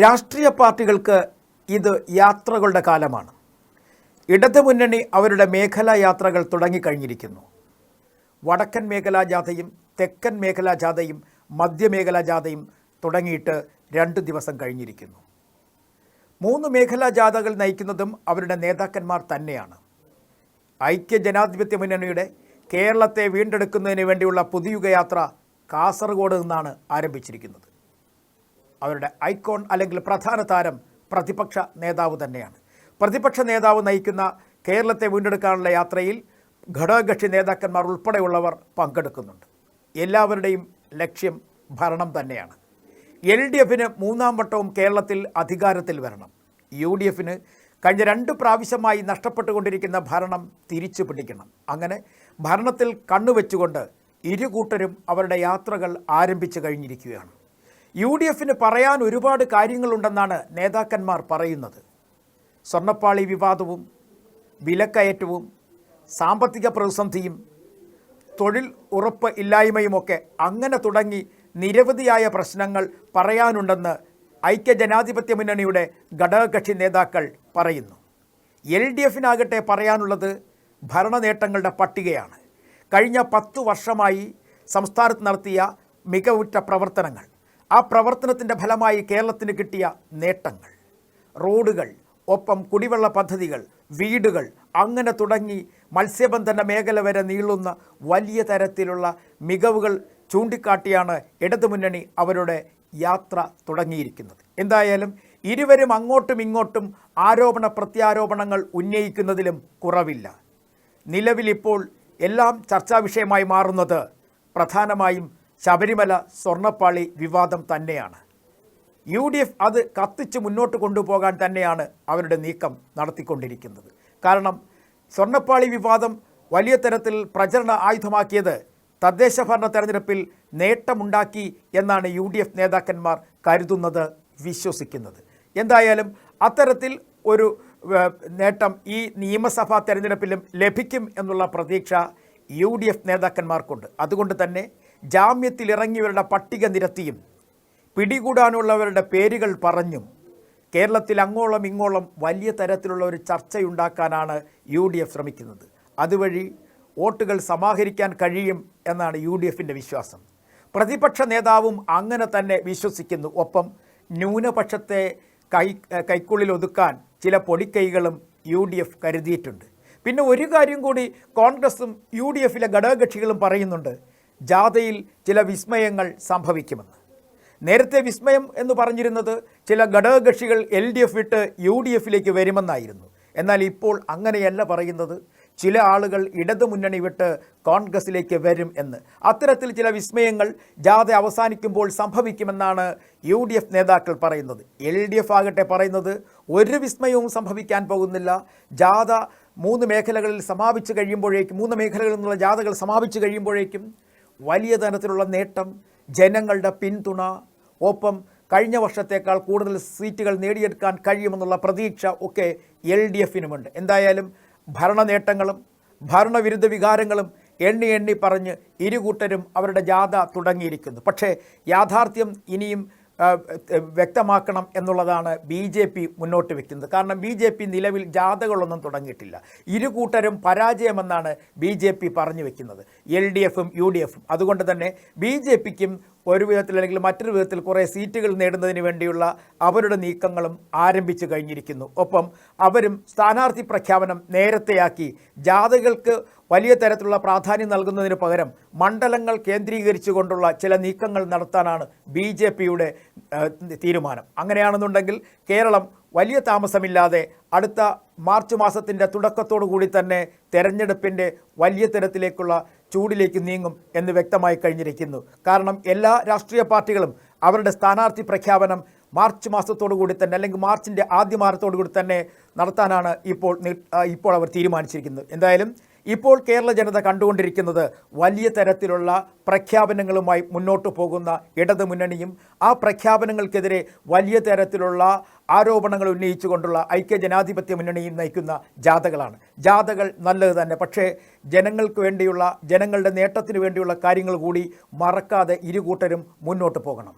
രാഷ്ട്രീയ പാർട്ടികൾക്ക് ഇത് യാത്രകളുടെ കാലമാണ്. ഇടതു മുന്നണി അവരുടെ മേഖലാ യാത്രകൾ തുടങ്ങിക്കഴിഞ്ഞിരിക്കുന്നു. വടക്കൻ മേഖലാ ജാഥയും തെക്കൻ മേഖലാ ജാഥയും മധ്യമേഖലാ ജാഥയും തുടങ്ങിയിട്ട് രണ്ട് ദിവസം കഴിഞ്ഞിരിക്കുന്നു. മൂന്ന് മേഖലാ ജാഥകൾ നയിക്കുന്നതും അവരുടെ നേതാക്കന്മാർ തന്നെയാണ്. ഐക്യ ജനാധിപത്യ മുന്നണിയുടെ കേരളത്തെ വീണ്ടെടുക്കുന്നതിന് വേണ്ടിയുള്ള പുതിയുഗയാത്ര കാസർഗോഡ് നിന്നാണ് ആരംഭിച്ചിരിക്കുന്നത്. അവരുടെ ഐക്കോൺ അല്ലെങ്കിൽ പ്രധാന താരം പ്രതിപക്ഷ നേതാവ് തന്നെയാണ്. പ്രതിപക്ഷ നേതാവ് നയിക്കുന്ന കേരളത്തെ വീണ്ടെടുക്കാനുള്ള യാത്രയിൽ ഘടകകക്ഷി നേതാക്കന്മാർ ഉൾപ്പെടെയുള്ളവർ പങ്കെടുക്കുന്നുണ്ട്. എല്ലാവരുടെയും ലക്ഷ്യം ഭരണം തന്നെയാണ്. എൽ ഡി എഫിന് മൂന്നാം വട്ടവും കേരളത്തിൽ അധികാരത്തിൽ വരണം. യു ഡി എഫിന് കഴിഞ്ഞ രണ്ട് പ്രാവശ്യമായി നഷ്ടപ്പെട്ടുകൊണ്ടിരിക്കുന്ന ഭരണം തിരിച്ചു പിടിക്കണം. അങ്ങനെ ഭരണത്തിൽ കണ്ണുവെച്ചുകൊണ്ട് ഇരു കൂട്ടരും അവരുടെ യാത്രകൾ ആരംഭിച്ചു കഴിഞ്ഞിരിക്കുകയാണ്. യു ഡി എഫിന് പറയാൻ ഒരുപാട് കാര്യങ്ങളുണ്ടെന്നാണ് നേതാക്കന്മാർ പറയുന്നത്. സ്വർണപ്പാളി വിവാദവും വിലക്കയറ്റവും സാമ്പത്തിക പ്രതിസന്ധിയും തൊഴിൽ ഉറപ്പ് ഇല്ലായ്മയുമൊക്കെ അങ്ങനെ തുടങ്ങി നിരവധിയായ പ്രശ്നങ്ങൾ പറയാനുണ്ടെന്ന് ഐക്യ ജനാധിപത്യ മുന്നണിയുടെ ഘടകകക്ഷി നേതാക്കൾ പറയുന്നു. എൽ ഡി എഫിനാകട്ടെ പറയാനുള്ളത് ഭരണനേട്ടങ്ങളുടെ പട്ടികയാണ്. കഴിഞ്ഞ പത്തു വർഷമായി സംസ്ഥാനത്ത് നടത്തിയ മികവുറ്റ പ്രവർത്തനങ്ങൾ. ആ പ്രവർത്തനത്തിന്റെ ഫലമായി കേരളത്തിന് കിട്ടിയ നേട്ടങ്ങൾ. റോഡുകൾ ഒപ്പം കുടിവെള്ള പദ്ധതികൾ വീടുകൾ അങ്ങനെ തുടങ്ങി മത്സ്യബന്ധന മേഖല വരെ നീളുന്ന വലിയ തരത്തിലുള്ള മികവുകൾ ചൂണ്ടിക്കാട്ടിയാണ് ഇടതുമുന്നണി അവരുടെ യാത്ര തുടങ്ങിയിരിക്കുന്നത്. എന്തായാലും ഇരുവരും അങ്ങോട്ടും ഇങ്ങോട്ടും ആരോപണ പ്രത്യാരോപണങ്ങൾ ഉന്നയിക്കുന്നതിലും കുറവില്ല. നിലവിലിപ്പോൾ എല്ലാം ചർച്ചാ വിഷയമായി മാറുന്നത് പ്രധാനമായും ശബരിമല സ്വർണപ്പാളി വിവാദം തന്നെയാണ്. യു ഡി എഫ് അത് കത്തിച്ച് മുന്നോട്ട് കൊണ്ടുപോകാൻ തന്നെയാണ് അവരുടെ നീക്കം നടത്തിക്കൊണ്ടിരിക്കുന്നത്. കാരണം സ്വർണപ്പാളി വിവാദം വലിയ തരത്തിൽ പ്രചരണ ആയുധമാക്കിയത് തദ്ദേശ ഭരണ തെരഞ്ഞെടുപ്പിൽ നേട്ടമുണ്ടാക്കി എന്നാണ് യു ഡി എഫ് നേതാക്കന്മാർ കരുതുന്നത് വിശ്വസിക്കുന്നത്. എന്തായാലും അത്തരത്തിൽ ഒരു നേട്ടം ഈ നിയമസഭാ തെരഞ്ഞെടുപ്പിലും ലഭിക്കും എന്നുള്ള പ്രതീക്ഷ യു ഡി എഫ് നേതാക്കന്മാർക്കുണ്ട്. അതുകൊണ്ട് തന്നെ ജാമ്യത്തിലിറങ്ങിയവരുടെ പട്ടിക നിരത്തിയും പിടികൂടാനുള്ളവരുടെ പേരുകൾ പറഞ്ഞും കേരളത്തിൽ അങ്ങോളം ഇങ്ങോളം വലിയ തരത്തിലുള്ള ഒരു ചർച്ചയുണ്ടാക്കാനാണ് യു ഡി എഫ് ശ്രമിക്കുന്നത്. അതുവഴി വോട്ടുകൾ സമാഹരിക്കാൻ കഴിയും എന്നാണ് യു ഡി എഫിന്റെ വിശ്വാസം. പ്രതിപക്ഷ നേതാവും അങ്ങനെ തന്നെ വിശ്വസിക്കുന്നു. ഒപ്പം ന്യൂനപക്ഷത്തെ കൈ കൈക്കുള്ളിൽ ഒതുക്കാൻ ചില പൊടിക്കൈകളും യു ഡി എഫ് കരുതിയിട്ടുണ്ട്. പിന്നെ ഒരു കാര്യം കൂടി കോൺഗ്രസും യു ഡി എഫിലെ ഘടകകക്ഷികളും പറയുന്നുണ്ട്. ജാഥയിൽ ചില വിസ്മയങ്ങൾ സംഭവിക്കുമെന്ന്. നേരത്തെ വിസ്മയം എന്ന് പറഞ്ഞിരുന്നത് ചില ഘടകകക്ഷികൾ എൽ ഡി എഫ് വിട്ട് യു ഡി എഫിലേക്ക് വരുമെന്നായിരുന്നു. എന്നാൽ ഇപ്പോൾ അങ്ങനെയല്ല പറയുന്നത്. ചില ആളുകൾ ഇടതു മുന്നണി വിട്ട് കോൺഗ്രസിലേക്ക് വരും എന്ന്. അത്തരത്തിൽ ചില വിസ്മയങ്ങൾ ജാഥ അവസാനിക്കുമ്പോൾ സംഭവിക്കുമെന്നാണ് യു ഡി എഫ് നേതാക്കൾ പറയുന്നത്. എൽ ഡി എഫ് ആകട്ടെ പറയുന്നത് ഒരു വിസ്മയവും സംഭവിക്കാൻ പോകുന്നില്ല. ജാഥ മൂന്ന് മേഖലകളിൽ സമാപിച്ചു കഴിയുമ്പോഴേക്കും മൂന്ന് മേഖലകളിൽ നിന്നുള്ള ജാഥകൾ സമാപിച്ചു കഴിയുമ്പോഴേക്കും വലിയ തരത്തിലുള്ള നേട്ടം ജനങ്ങളുടെ പിന്തുണ ഒപ്പം കഴിഞ്ഞ വർഷത്തേക്കാൾ കൂടുതൽ സീറ്റുകൾ നേടിയെടുക്കാൻ കഴിയുമെന്നുള്ള പ്രതീക്ഷ ഒക്കെ എൽ ഡി എഫിനുമുണ്ട്. എന്തായാലും ഭരണ നേട്ടങ്ങളും ഭരണവിരുദ്ധ വികാരങ്ങളും എണ്ണി എണ്ണി പറഞ്ഞ് ഇരുകൂട്ടരും അവരുടെ ജാഥ തുടങ്ങിയിരിക്കുന്നു. പക്ഷേ യാഥാർത്ഥ്യം ഇനിയും വ്യക്തമാക്കണം എന്നുള്ളതാണ് ബി ജെ പി മുന്നോട്ട് വെക്കുന്നത്. കാരണം ബി ജെ പി നിലവിൽ ജാഥകളൊന്നും തുടങ്ങിയിട്ടില്ല. ഇരു കൂട്ടരും പരാജയമെന്നാണ് ബി ജെ പി പറഞ്ഞു വെക്കുന്നത്. എൽ ഡി എഫും യു ഡി എഫും. അതുകൊണ്ട് തന്നെ ബി ജെ പിക്കും ഒരു വിധത്തിൽ അല്ലെങ്കിൽ മറ്റൊരു വിധത്തിൽ കുറേ സീറ്റുകൾ നേടുന്നതിന് വേണ്ടിയുള്ള അവരുടെ നീക്കങ്ങളും ആരംഭിച്ചു കഴിഞ്ഞിരിക്കുന്നു. ഒപ്പം അവരും സ്ഥാനാർത്ഥി പ്രഖ്യാപനം നേരത്തെയാക്കി ജാഥകൾക്ക് വലിയ തരത്തിലുള്ള പ്രാധാന്യം നൽകുന്നതിന് പകരം മണ്ഡലങ്ങൾ കേന്ദ്രീകരിച്ചുകൊണ്ടുള്ള ചില നീക്കങ്ങൾ നടത്താനാണ് ബി ജെ പിയുടെ തീരുമാനം. അങ്ങനെയാണെന്നുണ്ടെങ്കിൽ കേരളം വലിയ താമസമില്ലാതെ അടുത്ത മാർച്ച് മാസത്തിന്റെ തുടക്കത്തോടു കൂടി തന്നെ തെരഞ്ഞെടുപ്പിന്റെ വലിയ തരത്തിലേക്കുള്ള ചൂടിലേക്ക് നീങ്ങും എന്ന് വ്യക്തമായി കഴിഞ്ഞിരിക്കുന്നു. കാരണം എല്ലാ രാഷ്ട്രീയ പാർട്ടികളും അവരുടെ സ്ഥാനാർത്ഥി പ്രഖ്യാപനം മാർച്ച് മാസത്തോടു കൂടി തന്നെ അല്ലെങ്കിൽ മാർച്ചിന്റെ ആദ്യ മാസത്തോടുകൂടി തന്നെ നടത്താനാണ് ഇപ്പോൾ ഇപ്പോൾ അവർ തീരുമാനിച്ചിരിക്കുന്നത്. എന്തായാലും ഇപ്പോൾ കേരള ജനത കണ്ടുകൊണ്ടിരിക്കുന്നത് വലിയ തരത്തിലുള്ള പ്രഖ്യാപനങ്ങളുമായി മുന്നോട്ട് പോകുന്ന ഇടതു മുന്നണിയും ആ പ്രഖ്യാപനങ്ങൾക്കെതിരെ വലിയ തരത്തിലുള്ള ആരോപണങ്ങൾ ഉന്നയിച്ചുകൊണ്ടുള്ള ഐക്യ ജനാധിപത്യ മുന്നണിയും നയിക്കുന്ന ജാഥകളാണ്. ജാഥകൾ നല്ലത് തന്നെ. പക്ഷേ ജനങ്ങൾക്ക് വേണ്ടിയുള്ള ജനങ്ങളുടെ നേട്ടത്തിന് വേണ്ടിയുള്ള കാര്യങ്ങൾ കൂടി മറക്കാതെ ഇരുകൂട്ടരും മുന്നോട്ട് പോകണം.